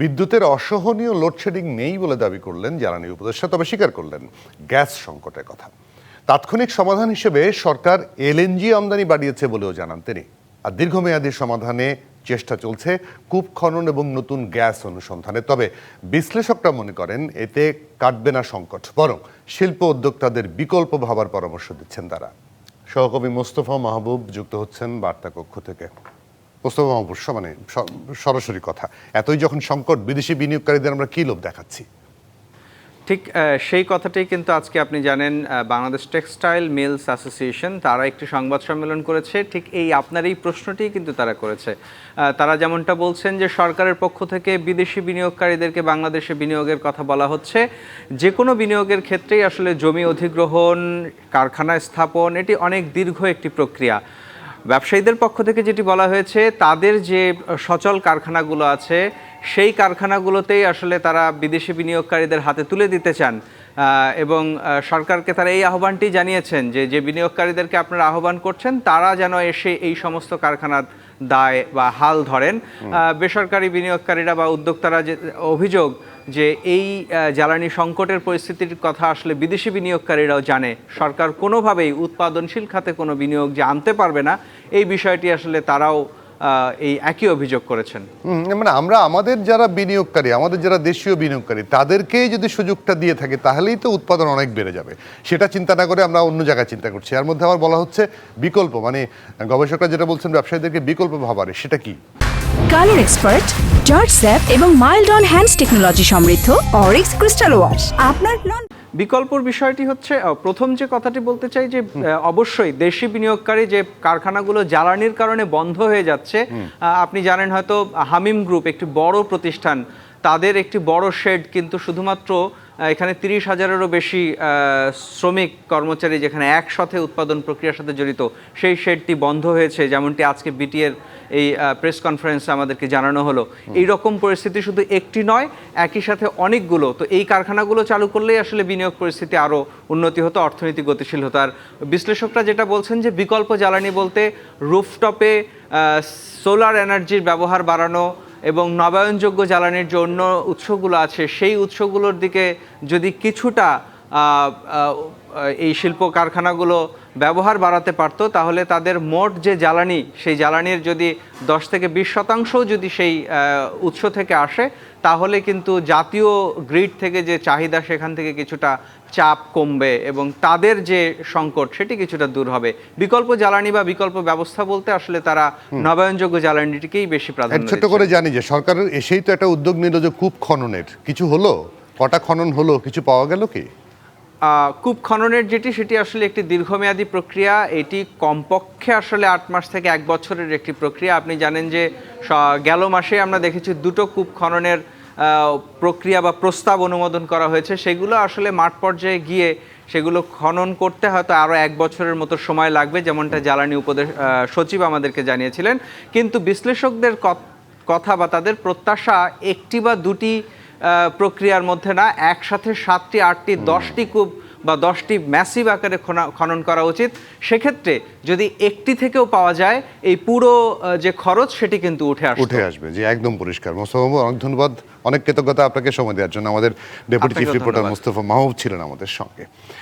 বিদ্যুতের অসহনীয় লোডশেডিং নেই বলে দাবি করলেন জ্বালানি উপদেষ্টা, তবে স্বীকার করলেন গ্যাস সংকটের কথা। তাৎক্ষণিক সমাধান হিসেবে সরকার এলএনজি আমদানি বাড়িয়েছে বলেও জানান তিনি। আর দীর্ঘমেয়াদী সমাধানে চেষ্টা চলছে কূপ খনন এবং নতুন গ্যাস অনুসন্ধানে। তবে বিশ্লেষকরা মনে করেন, এতে কাটবে না সংকট, বরং শিল্প উদ্যোক্তাদের বিকল্প ভাবার পরামর্শ দিচ্ছেন তারা। সহকবি মোস্তফা মাহবুব যুক্ত হচ্ছেন বার্তা কক্ষ থেকে। মোস্তফা মাহবুব মানে সরাসরি কথা। এতই যখন সংকট, বিদেশি বিনিয়োগকারীদের আমরা কি লোভ দেখাচ্ছি? ঠিক সেই কথাটাই কিন্তু আজকে আপনি জানেন বাংলাদেশ টেক্সটাইল মিলস অ্যাসোসিয়েশন। তারা একটি সংবাদ সম্মেলন করেছে। ঠিক এই আপনার এই প্রশ্নটিই কিন্তু তারা করেছে। তারা যেমনটা বলছেন যে সরকারের পক্ষ থেকে বিদেশি বিনিয়োগকারীদেরকে বাংলাদেশে বিনিয়োগের কথা বলা হচ্ছে। যে কোনো বিনিয়োগের ক্ষেত্রেই আসলে জমি অধিগ্রহণ, কারখানা স্থাপন, এটি অনেক দীর্ঘ একটি প্রক্রিয়া। ব্যবসায়ীদের পক্ষ থেকে যেটি বলা হয়েছে, তাদের যে সচল কারখানাগুলো আছে, সেই কারখানাগুলোতেই আসলে তারা বিদেশি বিনিয়োগকারীদের হাতে তুলে দিতে চান। এবং সরকারকে তারা এই আহ্বানটি জানিয়েছেন যে যে বিনিয়োগকারীদেরকে আপনারা আহ্বান করছেন, তারা যেন এসে এই সমস্ত কারখানার দায় বা হাল ধরেন বেসরকারি বিনিয়োগকারীরা বা উদ্যোক্তারা যে অভিযোগ যে এই জ্বালানি সংকটের পরিস্থিতির কথা আসলে বিদেশি বিনিয়োগকারীরাও জানে, সরকার কোনোভাবেই উৎপাদনশীল খাতে কোনো বিনিয়োগ যে আনতে পারবে না, এই বিষয়টি আসলে তারাও এই একই অভিযোগ করেছেন। মানে আমরা আমাদের যারা বিনিয়োগকারী আমাদের যারা দেশীয় বিনিয়োগকারী তাদেরকেই যদি সুযোগটা দিয়ে থাকে তাহলেই তো উৎপাদন অনেক বেড়ে যাবে। সেটা চিন্তা না করে আমরা অন্য জায়গায় চিন্তা করছি। এর মধ্যে আবার বলা হচ্ছে বিকল্প মানে গবেষকরা যেটা বলছেন ব্যবসায়ীদেরকে বিকল্প ভাবারে সেটা কি? কালার এক্সপার্ট জর্জ স্যাপ এবং মাইল্ড অন হ্যান্ডস টেকনোলজি সমৃদ্ধ অরিক্স ক্রিস্টাল ওয়াশ। আপনার লন বিকল্পর বিষয়টি হচ্ছে প্রথম যে কথাটি বলতে চাই যে অবশ্যই দেশি বিনিয়োগকারী যে কারখানাগুলো জ্বালানির কারণে বন্ধ হয়ে যাচ্ছে আহ, আপনি জানেন হয়তো হামিম গ্রুপ একটি বড় প্রতিষ্ঠান তাদের একটি বড় শেড কিন্তু শুধুমাত্র এখানে তিরিশ হাজারেরও বেশি শ্রমিক কর্মচারী যেখানে একসাথে উৎপাদন প্রক্রিয়ার সাথে জড়িত সেই শেডটি বন্ধ হয়েছে যেমনটি আজকে বিটিএর এই প্রেস কনফারেন্সে আমাদেরকে জানানো হলো। এই রকম পরিস্থিতি শুধু একটি নয় একই সাথে অনেকগুলো। তো এই কারখানাগুলো চালু করলেই আসলে বিনিয়োগ পরিস্থিতি আরও উন্নতি হতো অর্থনীতি গতিশীল হতো। আর বিশ্লেষকরা যেটা বলছেন যে বিকল্প জ্বালানি বলতে রুফটপে সোলার এনার্জির ব্যবহার বাড়ানো এবং নবায়নযোগ্য জ্বালানির জন্য উৎসগুলো আছে সেই উৎসগুলোর দিকে যদি কিছুটা এই শিল্প কারখানাগুলো ব্যবহার বাড়াতে পারতো তাহলে তাদের মোট যে জ্বালানি সেই জ্বালানির যদি দশ থেকে বিশ শতাংশও যদি সেই উৎস থেকে আসে তাহলে কিন্তু জাতীয় গ্রিড থেকে যে চাহিদা সেখান থেকে কিছুটা চাপ কমবে এবং তাদের যে সংকট সেটি কিছুটা দূর হবে। বিকল্প জ্বালানি বা বিকল্প ব্যবস্থা বলতে আসলে তারা নবায়নযোগ্য জ্বালানিটিকেই বেশি প্রাধান্য ছোট করে জানি যে সরকারের এসেই তো একটা উদ্যোগ নিল যে কূপ খননের। কিছু হলো? কটা খনন হলো? কিছু পাওয়া গেল কি? কূপ খননের যেটি, সেটি আসলে একটি দীর্ঘমেয়াদী প্রক্রিয়া। এটি কমপক্ষে আসলে আট মাস থেকে এক বছরের একটি প্রক্রিয়া। আপনি জানেন যে গেল মাসে আমরা দেখেছি দুটো কূপ খননের প্রক্রিয়া বা প্রস্তাব অনুমোদন করা হয়েছে। সেগুলো আসলে মাঠ পর্যায়ে গিয়ে সেগুলো খনন করতে হয়তো আরও এক বছরের মতো সময় লাগবে, যেমনটা জ্বালানি উপদেশ সচিব আমাদেরকে জানিয়েছিলেন। কিন্তু বিশ্লেষকদের কথা বা তাদের প্রত্যাশা একটি বা দুটি প্রক্রিয়ার মধ্যে না একসাথে সাতটি আটটি দশটি কূপ বা দশটি ম্যাসিভ আকারে খনন করা উচিত। সেক্ষেত্রে যদি একটি থেকেও পাওয়া যায় এই পুরো যে খরচ সেটি কিন্তু উঠে আসবে উঠে আসবে যে একদম পরিষ্কার। মোস্তফা অনেক ধন্যবাদ অনেক কৃতজ্ঞতা আপনাকে সময় দেওয়ার জন্য। আমাদের deputy chief reporter Mostafa Mahbub ছিলেন আমাদের সঙ্গে।